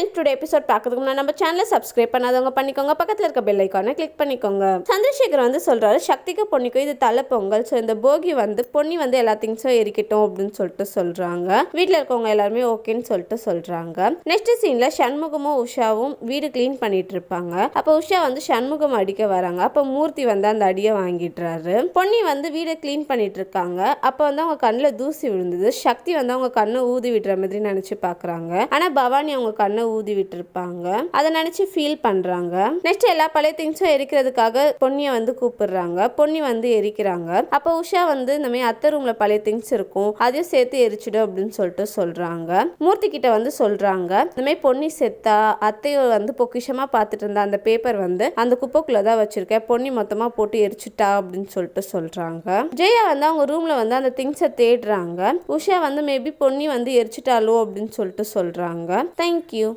Friends today episode பார்க்கறதுக்கு முன்னாடி நம்ம சேனலை சப்ஸ்கிரைப் பண்ணாதவங்க பண்ணிக்கோங்க. பக்கத்தில் இருக்க பெல் ஐக்கானை கிளிக் பண்ணிக்கோங்க. சந்திரசேகர் வந்து சொல்றாரு சக்திக்கு பொன்னிக்கும் இது தலை பொங்கல் ஸோ இந்த போகி வந்து பொன்னி வந்து எல்லா திங்ஸும் எரிக்கட்டும் அப்படின்னு சொல்லிட்டு சொல்கிறாங்க வீட்டில் இருக்கவங்க எல்லாருமே ஓகேன்னு சொல்லிட்டு சொல்கிறாங்க நெக்ஸ்ட் சீனில் சண்முகமும் உஷாவும் வீடு க்ளீன் பண்ணிட்டு இருப்பாங்க. அப்போ உஷா வந்து சண்முகம் அடிக்க வராங்க. அப்போ மூர்த்தி வந்து அந்த அடியை வாங்கிடுறாரு. பொன்னி வந்து வீடை க்ளீன் பண்ணிட்டு இருக்காங்க. அப்போ வந்து அவங்க கண்ணில் தூசி விழுந்தது. சக்தி வந்து அவங்க கண்ணை ஊதி விடுற மாதிரி நினச்சி பார்க்குறாங்க. ஆனால் பவானி அவங்க கண்ணை ஊதி விட்டுருப்பாங்க அதை நினைச்சு ஃபீல் பண்றாங்க. நெக்ஸ்ட் எல்லா பழைய திங்ஸும் எரிக்கிறதுக்காக பொன்னியை வந்து கூப்பிடுறாங்க. பொன்னி வந்து எரிக்கிறாங்க. அப்போ உஷா வந்து இந்த மாதிரி அத்தை ரூம்ல பழைய திங்ஸ் இருக்கும். அதையும் சேர்த்து எரிச்சிடும் அப்படின்னு சொல்லிட்டு சொல்றாங்க. மூர்த்தி கிட்ட வந்து சொல்றாங்க இந்த மாதிரி பொன்னி செத்தா அத்தையை வந்து பொக்கிஷமா பார்த்துட்டு இருந்த அந்த பேப்பர் வந்து அந்த குப்பைக்குள்ளே தான் வச்சிருக்கேன். பொன்னி மொத்தமா போட்டு எரிச்சுட்டா அப்படின்னு சொல்லிட்டு சொல்றாங்க. ஜெயா வந்து அவங்க ரூம்ல வந்து அந்த திங்ஸை தேடுறாங்க. உஷா வந்து மேபி பொன்னி வந்து எரிச்சிட்டாலோ அப்படின்னு சொல்லிட்டு சொல்றாங்க. தேங்க்யூ